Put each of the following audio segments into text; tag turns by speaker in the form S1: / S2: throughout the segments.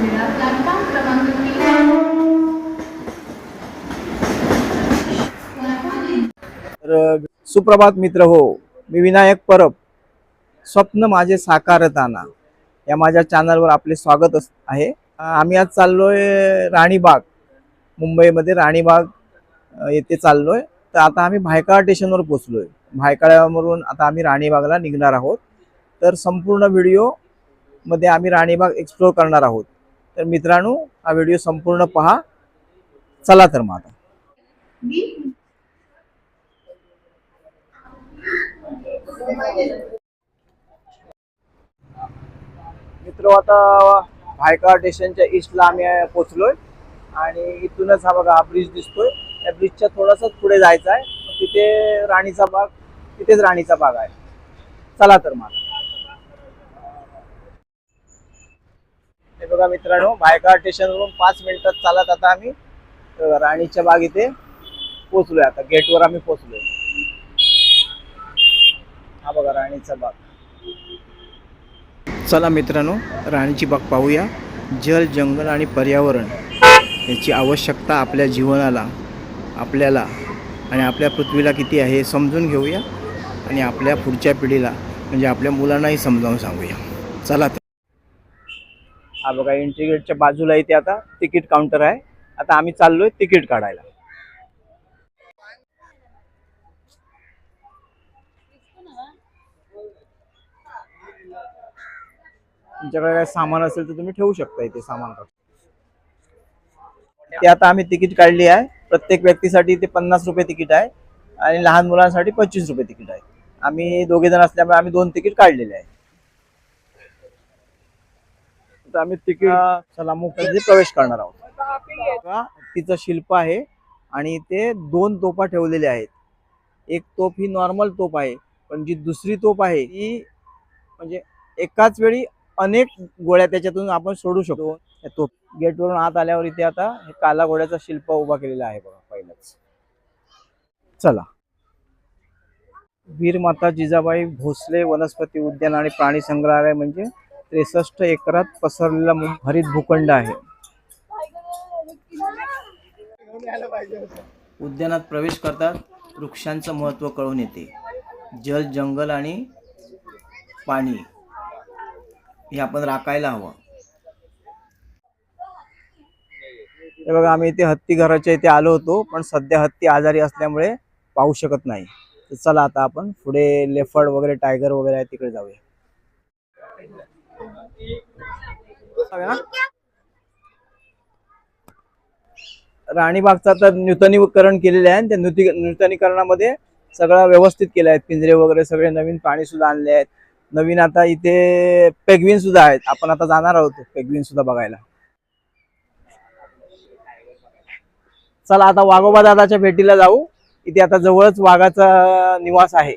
S1: Platform क्रमांक
S2: तर सुप्रभात मित्र हो मी विनायक परब. स्वप्न माझे साकारताना या माझ्या चॅनलवर आपले स्वागत अस आहे. आम्ही आज चाललोय राणीबाग. मुंबईमध्ये राणीबाग येथे चाललोय. तर आता आम्ही भायकाळा स्टेशनवर पोचलोय भायकाळ्यावरून आता आम्ही राणीबागला निघणार आहोत. तर संपूर्ण व्हिडिओमध्ये आम्ही राणीबाग एक्सप्लोर करणार आहोत. तर मित्रांनो हा व्हिडिओ संपूर्ण पहा. चला तर मग आता. मित्र आता भायका स्टेशनच्या ईस्टला आम्ही पोचलोय आणि इथूनच हा बघा हा ब्रिज दिसतोय. या ब्रिजच्या थोडासाच पुढे जायचं आहे. तिथे राणीचा बाग तिथेच राणीचा बाग आहे. चला तर मला हे बघा मित्रांनो भायका स्टेशनवरून पाच मिनिटात चालत आता आम्ही राणीच्या बाग इथे पोचलोय आता. गेटवर आम्ही पोचलोय हा बघा राणीचा बाग. चला मित्रांनो राणीची बाग पाहूया. जल जंगल आणि पर्यावरण याची आवश्यकता आपल्या जीवनाला आपल्याला आणि आपल्या पृथ्वीला किती आहे हे समजून घेऊया आणि आपल्या पुढच्या पिढीला म्हणजे आपल्या मुलांनाही समजावून सांगूया. चला हा बघा एंट्री गेटच्या बाजूला इथे आता तिकीट काउंटर आहे. आता आम्ही चाललोय तिकीट काढायला. तुमच्याकडे काय सामान असेल तर तुम्ही ठेवू शकता इथे सामान. ते आता आम्ही तिकीट काढली आहे. प्रत्येक व्यक्तीसाठी ते पन्नास रुपये तिकीट आहे आणि लहान मुलांसाठी पंचवीस रुपये तिकीट आहे. आम्ही दोघे जण असल्यामुळे आम्ही दोन तिकीट काढलेले आहे. आता आम्ही तिकीट चला मुखामध्ये प्रवेश करणार आहोत. तिचं शिल्प आहे आणि ते दोन तोफा ठेवलेले आहेत. एक तोफ ही नॉर्मल तोफ आहे पण जी दुसरी तोफ आहे ती म्हणजे एकाच वेळी अनेक गोळ्या त्याच्यातून आपण सोडू शकतो. तोफ गेटवरून आत आल्यावर इथे आता हे काला घोड्याचा शिल्प उभा केलेला आहे बघा पहिलाच. चला. वीर माता जिजाबाई भोसले वनस्पती उद्यान आणि प्राणी संग्रहालय म्हणजे त्रेसष्ट एकरात पसरलेला हरित भूखंड आहे. उद्यानात प्रवेश करतात वृक्षांचं महत्त्व कळून येते. जल जंगल आणि पाणी हे आपण राखायला हवं. हे बघा आम्ही इथे हत्ती घराच्या इथे आलो होतो पण सध्या हत्ती आजारी असल्यामुळे पाहू शकत नाही. तर चला आता आपण पुढे लेफर्ड वगैरे टायगर वगैरे आहे तिकडे जाऊया? राणीबागचं आता नूतनीकरण केलेलं आहे त्या नूती नूतनीकरणामध्ये सगळं व्यवस्थित केलं आहे. पिंजरे वगैरे सगळे नवीन पाणी सुद्धा आणले आहेत. नवीन आता इथे पेगविन सुद्धा आहेत. आपण आता जाणार आहोत पेगविन सुद्धा बघायला. चला आता वाघोबा दादाच्या भेटीला जाऊ. इथे आता जवळच वाघाचा निवास आहे.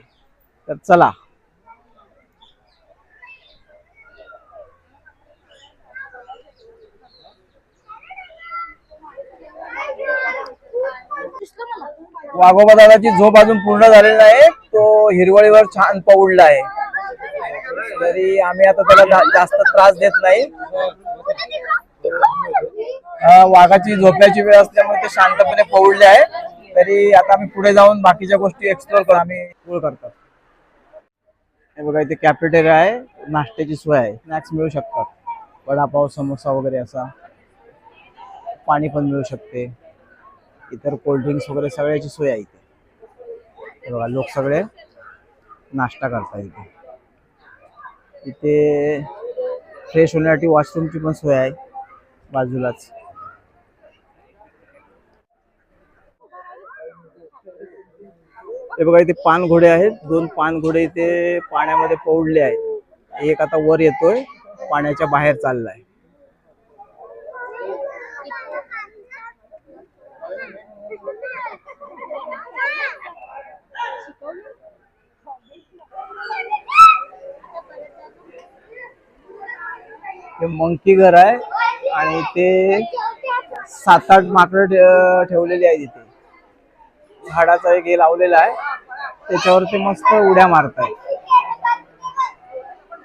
S2: तर चला. वाघोबा दादाची झोप अजून पूर्ण झालेली नाही. तो हिरवळीवर छान पवडला आहे. तरी आम्ही आता त्याला जा- जास्त त्रास देत नाही. वाघाची झोपण्याची वेळ असल्यामुळे ते शांतपणे पवडले आहे. तरी आता आम्ही पुढे जाऊन बाकीच्या गोष्टी एक्सप्लोर करू. आम्ही एक्सप्लोर करतात हे बघा इथे कॅफेटेरिया आहे. नाश्त्याची सोय आहे. स्नॅक्स मिळू शकतात. वडापाव समोसा वगैरे असा. पाणी पण मिळू शकते. इतर कोल्ड्रिंक्स वगैरे सगळ्याची सोय आहे इथे. बघा लोक सगळे नाश्ता करतात इथे. इथे फ्रेश होण्यासाठी वॉशरूमची पण सोय आहे बाजूलाच. हे बघा इथे पानघोडे आहेत. दोन पान घोडे इथे पाण्यामध्ये पौडले आहेत. एक आता वर येतोय पाण्याच्या बाहेर चाललाय. हे मंकी घर आहे आणि ते सात आठ माकडं ठेवलेली आहे तिथे. झाडाचा एक हे लावलेला आहे. त्याच्यावर ते मस्त उड्या मारतायत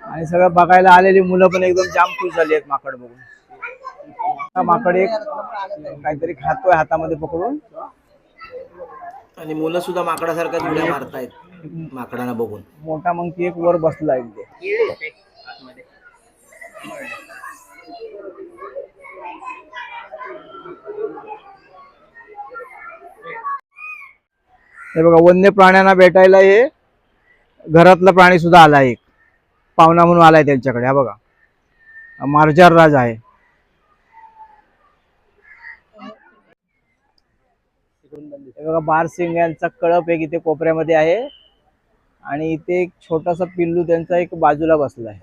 S2: आणि सगळं बघायला आलेली मुलं पण एकदम जाम खुश झाली आहेत माकड बघून. माकड एक काहीतरी खातोय हातामध्ये पकडून.
S3: आणि मुलं सुद्धा माकडासारख्याच उड्या मारतायत माकडांना बघून.
S2: मोठा मंकी एक वर बसला इथे. हे बघा वन्य प्राण्यांना भेटायला हे घरातला प्राणी सुद्धा आला एक. पाहुणा म्हणून आलाय त्यांच्याकडे हा बघा. मार्जार राज आहे. बघा बारसिंग यांचा कळप एक इथे कोपऱ्यामध्ये आहे. आणि इथे एक छोटासा पिल्लू त्यांचा एक बाजूला बसलाय.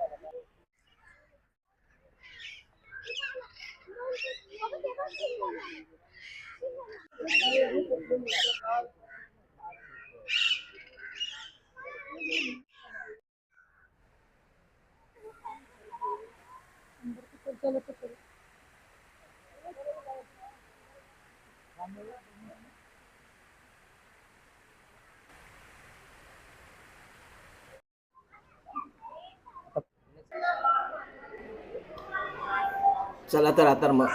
S3: चला तर आता मग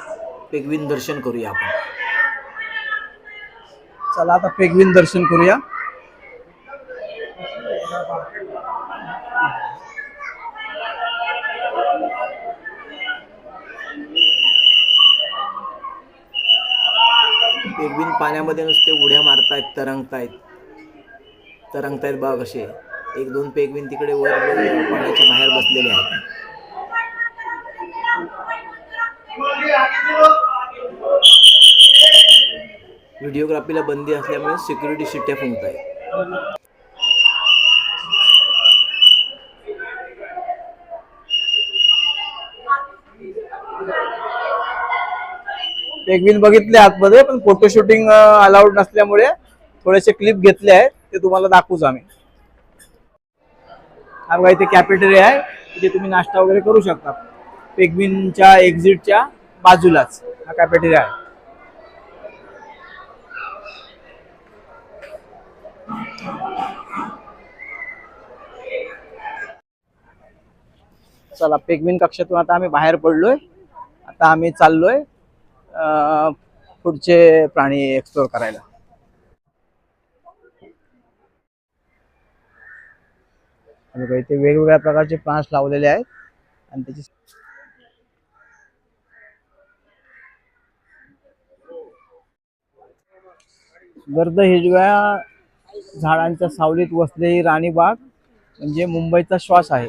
S3: पेगविन दर्शन करूया आपण.
S2: चला आता पेगविन दर्शन करूया.
S3: पेगविन पाण्यामध्ये नुसते उड्या मारतायत तरंगतायत. तरंगतायत बघा कसे एक दोन पेगविन तिकडे वर पाण्याच्या बाहेर बसलेले आहेत. व्हिडिओग्राफीला बंदी असल्यामुळे सिक्युरिटी शिट्ट्या फुंकत आहेत
S2: पेगविन बघितले आतमध्ये पण फोटो शूटिंग अलाउड नसल्यामुळे थोडेसे क्लिप घेतले आहेत ते तुम्हाला दाखवूच आम्ही. हा बघा इथे कॅपेटेरिया आहे तिथे तुम्ही नाश्ता वगैरे करू शकता. पेगविनच्या एक्झिटच्या बाजूलाच हा कॅपेटेरिया आहे. चला पेगविन कक्षातून आता आम्ही बाहेर पडलोय. आता आम्ही चाललोय. पुढचे प्राणी एक्सप्लोर करायला. इथे वेगवेगळ्या प्रकारचे प्लांट्स लावलेले आहेत. आणि त्याची गर्द हिरव्या झाडांच्या सावलीत वसलेली राणीबाग म्हणजे मुंबईचा श्वास आहे.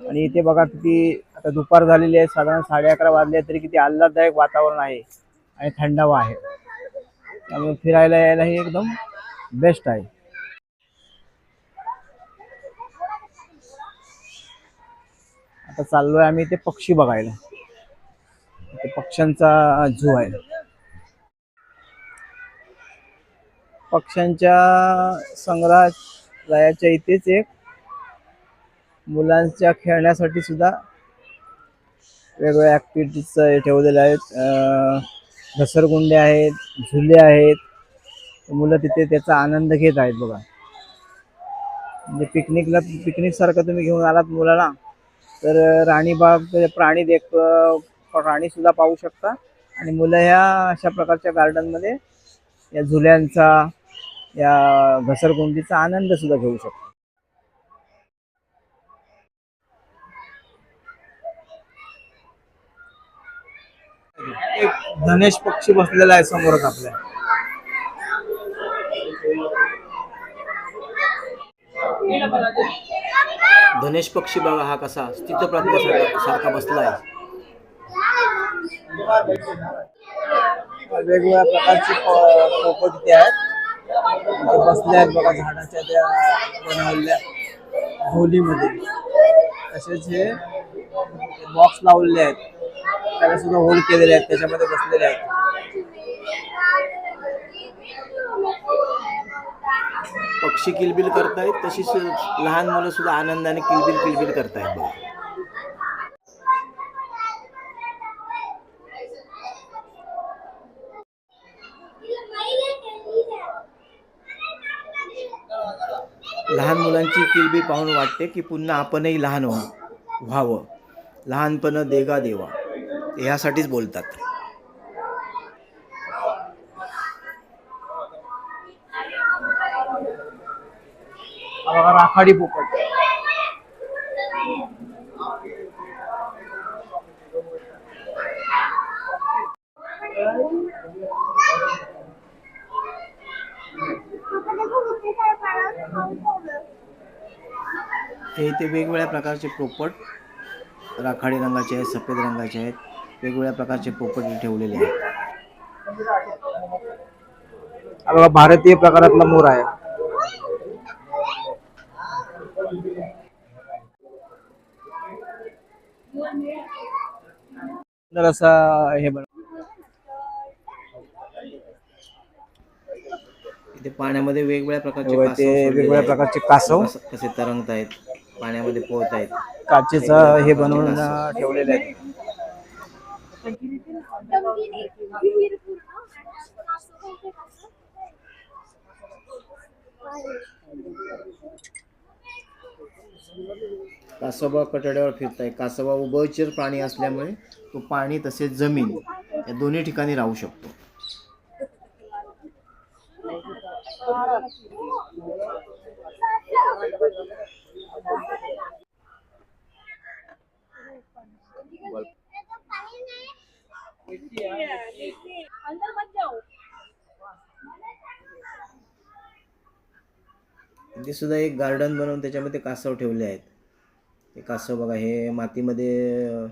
S2: आणि इथे बघा किती आता दुपार झालेली आहे साधारण साडे अकरा वाजले तरी किती आल्हाददायक वातावरण आहे आणि थंडावा आहे. त्यामुळे फिरायला यायला हे एकदम बेस्ट आहे. आता चाललोय आम्ही ते पक्षी बघायला. ते पक्ष्यांचा झू आहे. पक्ष्यांच्या संग्रहालयाच्या इथेच एक मुलांच्या खेळण्यासाठी सुद्धा वेगवेगळ्या ॲक्टिव्हिटीज ठेवलेले आहेत. घसरगुंडे आहेत झुले आहेत. मुलं तिथे त्याचा आनंद घेत आहेत बघा. म्हणजे पिकनिकला पिकनिक सारखं तुम्ही घेऊन आलात मुलाला तर राणीबाग म्हणजे प्राणी देख प्राणी सुद्धा पाहू शकता. आणि मुलं ह्या अशा प्रकारच्या गार्डनमध्ये या झुल्यांचा या घसरगुंडीचा आनंद सुद्धा घेऊ शकता एक धनेश पक्षी बसलेला आहे समोरच आपल्या.
S3: धनेश पक्षी बघा हा कसा स्थितप्रज्ञासारखा सारखा बसलाय.
S2: वेगवेगळ्या प्रकारचे पोपट इथे आहेत. बसले आहेत बघा झाडाच्या त्या बनवलेल्या होलीमध्ये तसेच हे बॉक्स लावलेले आहेत. त्याला सुद्धा होल केलेले आहेत त्याच्यामध्ये बसलेले आहेत.
S3: पक्षी किलबिल करतायत तशीच लहान मुलं सुद्धा आनंदाने किलबिल किलबिल करतायत बघा. लहान मुलांची किलबिल पाहून वाटते की पुन्हा आपणही लहान व्हा व्हावं. लहानपण देगा देवा. ह्यासाठीच बोलतात.
S2: राखाडी पोपट
S3: हे इथे वेगवेगळ्या प्रकारचे पोपट राखाडी रंगाचे आहेत सफेद रंगाचे आहेत. वेगवेगळ्या प्रकारचे पोपट ठेवलेले आहेत.
S2: भारतीय प्रकारातला मोर आहे. सुंदर असा हे बन
S3: इथे पाण्यामध्ये वेगवेगळ्या प्रकारचे
S2: वेगवेगळ्या. प्रकारचे कासव.
S3: कस- तरंगत आहेत पाण्यामध्ये पोहत आहेत
S2: काचेचं हे बनवून ठेवलेले आहेत.
S3: कासोबा कटड्यावर फिरताय. कासोबा उभयचर प्राणी असल्यामुळे तो पाणी तसेच जमीन या दोन्ही ठिकाणी राहू शकतो. इथे सुद्धा एक गार्डन बनवून त्याच्यामध्ये कासव ठेवले आहेत. ते कासव बघा हे मातीमध्ये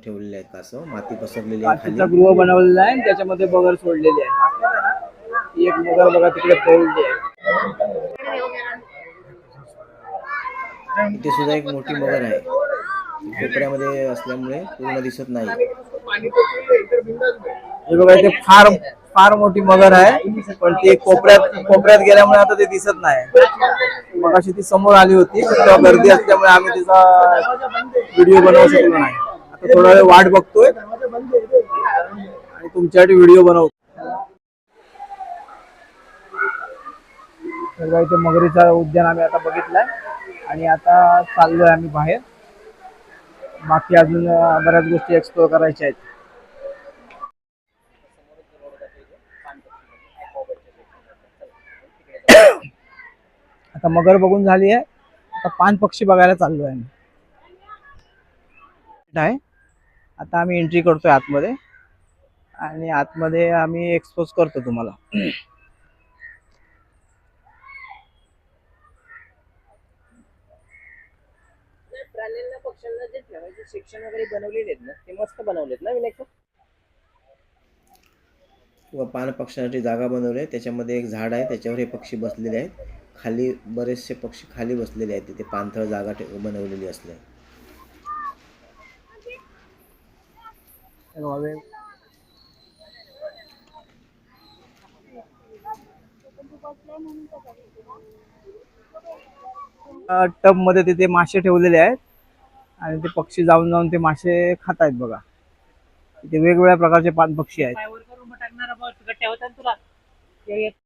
S3: ठेवलेले आहेत कासव. माती पसरलेली आहे
S2: काचेचा गृह बनवलेला आहे आणि त्याच्यामध्ये बगर सोडलेली आहे. एक मगर बघा तिकडे पळली आहे.
S3: इथे सुद्धा एक मोठी मगर आहे. ती कोपऱ्यामध्ये असल्यामुळे पूर्ण दिसत नाही.
S2: हे बघा इथे फार फार मोठी मगर आहे. पण ती कोपऱ्यात कोपऱ्यात गेल्यामुळे आता ते दिसत नाही. मग अशी ती समोर आली होती तेव्हा गर्दी असल्यामुळे आम्ही तिचा व्हिडिओ बनवू शकलो नाही. आता थोडा वेळ वाट बघतोय आणि तुमच्यासाठी व्हिडिओ बनवतो तर इथे मगरीचा उद्यान आम्ही आता बघितलाय आणि आता चाललोय आम्ही बाहेर. बाकी अजून बऱ्याच गोष्टी एक्सप्लोर करायच्या आहेत. आता मगर बघून झाली आहे. आता पान पक्षी बघायला चाललो आहे आम्ही. आहे. आता आम्ही एंट्री करतोय आतमध्ये. आणि आतमध्ये आम्ही एक्सपोज करतो तुम्हाला.
S4: प्राण्यांना पक्ष्यांना जे ठेवायचे सेक्शन वगैरे बनवलेले आहेत ना ते मस्त बनवलेत ना विनायक
S3: पान पक्ष्यांसाठी जागा बनवली आहे. त्याच्यामध्ये एक झाड आहे त्याच्यावर हे पक्षी बसलेले आहेत. खाली बरेचसे पक्षी खाली बसलेले आहेत. तिथे पाणथळ जागा ठे- बनवलेली
S2: वे- टबमध्ये तिथे मासे ठेवलेले आहेत. आणि ते पक्षी जाऊन जाऊन ते मासे खात आहेत बघा. तिथे वेगवेगळ्या प्रकारचे पान पक्षी आहेत
S4: पायवर करून टाकणारा बस गट्ट्या होता ना तुला ते एक-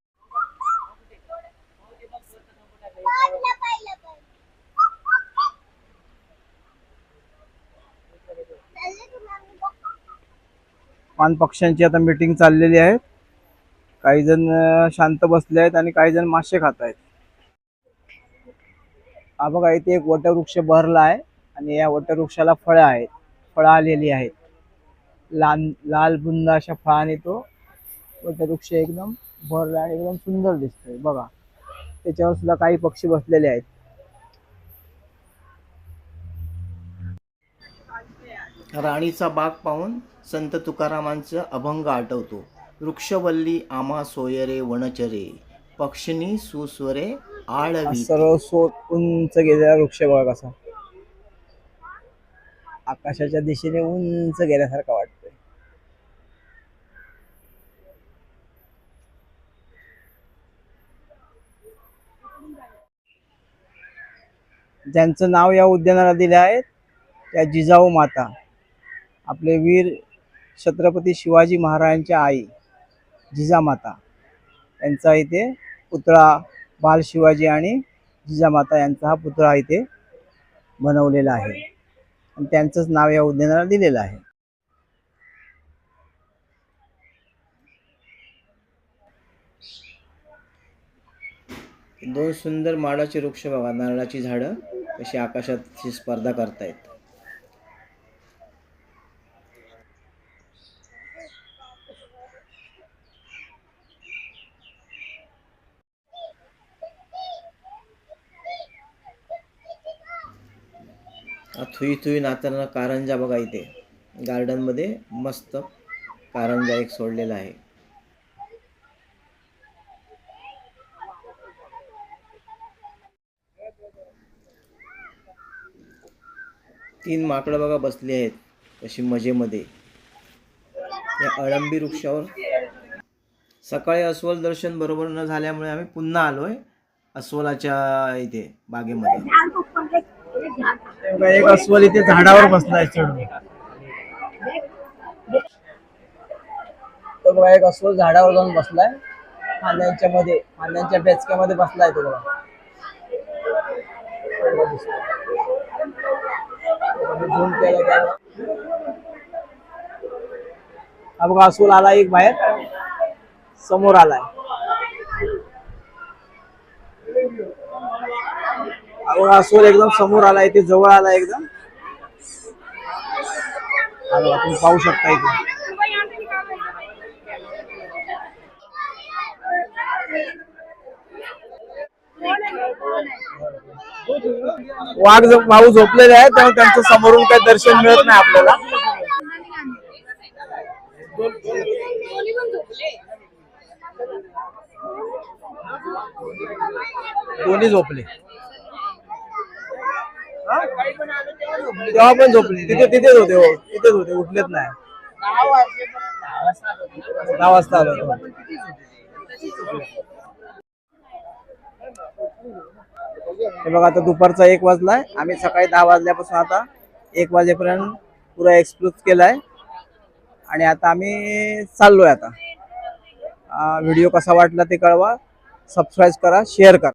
S2: पान पक्ष्यांची आता मीटिंग चाललेली आहे. काही जण शांत बसले आहेत आणि काही जण मासे खात आहेत. हा बघा इथे एक वटवृक्ष बहरला आहे आणि या वटवृक्षाला फळं आहेत. फळं आलेली आहेत. लाल लाल बुंद अशा फळाने तो वटवृक्ष एकदम भरला आणि एकदम सुंदर दिसतोय. बघा. त्याच्यावर सुद्धा काही पक्षी बसलेले आहेत.
S3: राणीचा बाग पाहून संत तुकारामांचं अभंग आठवतो. वृक्षवल्ली आम्हा सोयरे वनचरे. पक्षिणी सुस्वरे आळवी.
S2: सर्व सो उंच गेलेला वृक्ष बघा कसा. आकाशाच्या दिशेने उंच गेल्यासारखा वाटतोय ज्यांचं नाव या उद्यानाला दिले आहे त्या जिजाऊ माता आपले वीर छत्रपती शिवाजी महाराजांच्या आई जिजामाता यांचा इथे पुतळा बाल शिवाजी आणि जिजामाता यांचा हा पुतळा इथे बनवलेला आहे. आणि त्यांचंच नाव या उद्यानाला दिलेलं आहे.
S3: दोन सुंदर माडाचे वृक्ष बघा नारळाची झाडं कशी आकाशात स्पर्धा करतायत. थुई थुई नाताना कारंजा बघा इथे गार्डनमध्ये मस्त कारंजा एक सोडलेला आहे. तीन माकडं बघा बसली आहेत अशी मजेमध्ये. या अळंबी वृक्षावर. सकाळी अस्वल दर्शन बरोबर न झाल्यामुळे आम्ही पुन्हा आलोय अस्वलाच्या इथे बागेमध्ये.
S2: एक अस्वल इथे झाडावर बसलाय चढून. तो बघा एक अस्वल झाडावर जाऊन बसलाय. फांद्यांच्या मध्ये फांद्यांच्या बेचक्यामध्ये बसलाय तो बघा. तो बघा केलं हा बघा असूल आला एक बाहेर. समोर आलाय. हा बघा एकदम समोर आला इथे जवळ आला एकदम. तुम्ही पाहू शकता इथे. वाघ भाऊ झोपलेले आहेत त्यामुळे त्यांचं समोरून काही दर्शन मिळत नाही आपल्याला.
S1: दोन्ही झोपले.
S2: दोन्ही झोपले तेव्हा पण झोपले. तिथे तिथेच होते हो. तिथेच होते. उठलेच नाही. दहा वाजता आलो. होतो. हे बघा आता दुपारचा एक वाजलाय. आम्ही सकाळी दहा वाजल्यापासून आता एक वाजेपर्यंत पुरा एक्सप्लोर केलाय. आणि आता आम्ही चाललोय आता. व्हिडिओ कसा वाटला ते कळवा. सबस्क्राईब करा शेअर करा.